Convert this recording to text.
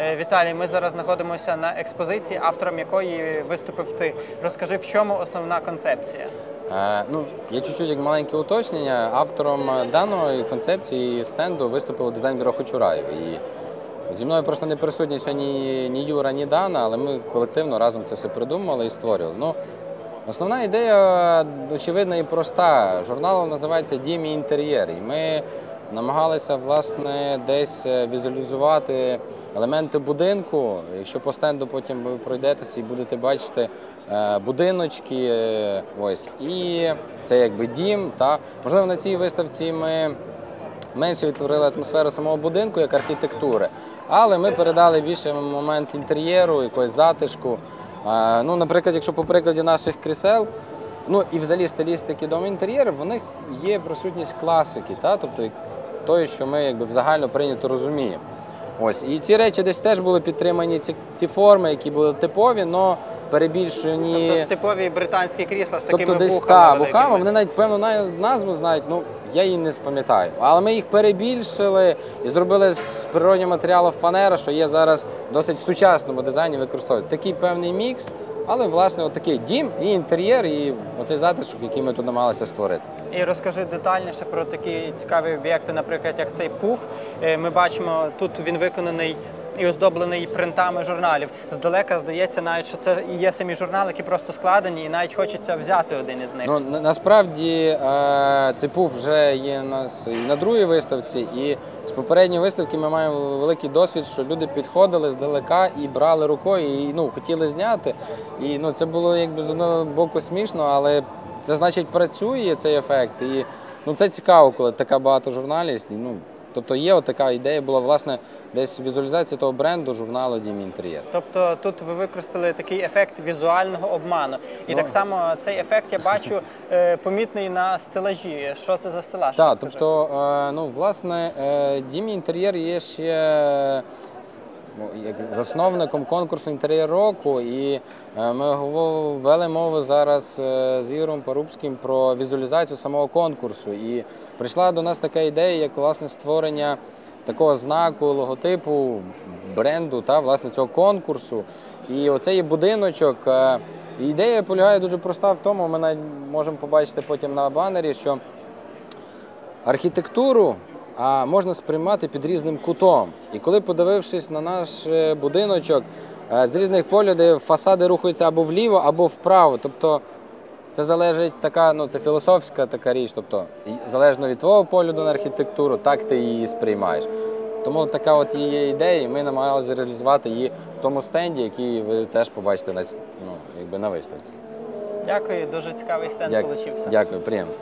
Е, Віталій, ми зараз знаходимося на експозиції, автором якої виступив ти. Розкажи, в чому основна концепція? Е, ну, є чуть-чуть як маленьке уточнення. Автором е, даної концепції стенду виступило дизайн-бюро Хочураєв. І зі мною просто не присутні сьогодні ні Юра, ні Дана, але ми колективно разом це все придумали і створювали. Ну, основна ідея очевидна і проста. Журнал називається Дім і інтер'єр. І ми намагалися власне десь е, візуалізувати елементи будинку. Якщо по стенду потім ви пройдетеся і будете бачити е, будиночки, е, ось і це якби дім. Та можливо на цій виставці ми менше відтворили атмосферу самого будинку як архітектури, але ми передали більше момент інтер'єру, якогось затишку. Ну, наприклад, якщо по прикладі наших крісел, ну і взагалі стилістики дому інтер'єру, в них є присутність класики, та? тобто тої, що ми якби в загально прийнято розуміємо. Ось і ці речі десь теж були підтримані ці, ці форми, які були типові, але перебільшені. Тобто типові британські крісла з такими Тобто десь вухами. та великими. вухами, вони навіть певну назву знають, ну я її не спам'ятаю. Але ми їх перебільшили і зробили з природнього матеріалу фанера, що є зараз досить в сучасному дизайні використовують. Такий певний мікс, але власне отакий дім і інтер'єр, і оцей затишок, який ми тут намагалися створити. І розкажи детальніше про такі цікаві об'єкти, наприклад, як цей пуф. Е, Ми бачимо, тут він виконаний і оздоблений принтами журналів. Здалека здається, навіть що це і є самі журнали, які просто складені, і навіть хочеться взяти один із них. Ну на- насправді е, цей пуф вже є у нас і на другій виставці, і з попередньої виставки ми маємо великий досвід, що люди підходили здалека і брали рукою, і ну хотіли зняти. І ну це було якби з одного боку смішно, але це значить працює цей ефект. І ну це цікаво, коли така багатожурналість. І, Ну тобто є така ідея була власне десь візуалізація того бренду журналу Дім інтер'єр. Тобто тут ви використали такий ефект візуального обману. І Ну. так само цей ефект я бачу е, помітний на стелажі. Що це за стелаж? Так, тобто, е, ну, власне, е, дім інтер'єр є ще засновником конкурсу інтер'єр року, і е, ми вели мову зараз е, з Ігорем Парубським про візуалізацію самого конкурсу. І прийшла до нас така ідея, як власне створення такого знаку, логотипу, бренду та власне цього конкурсу. І оце є будиночок. е, Ідея полягає дуже проста в тому, ми навіть можемо побачити потім на банері, що архітектуру а, можна сприймати під різним кутом. І коли подивившись на наш е, будиночок, е, з різних поглядів фасади рухаються або вліво, або вправо. Тобто це залежить така, ну це філософська така річ. Тобто, залежно від твого погляду на архітектуру, так ти її сприймаєш. Тому така от є ідея, і ми намагалися реалізувати її в тому стенді, який ви теж побачите на, ну, якби на виставці. Дякую, дуже цікавий стенд получився. Дякую, приємно.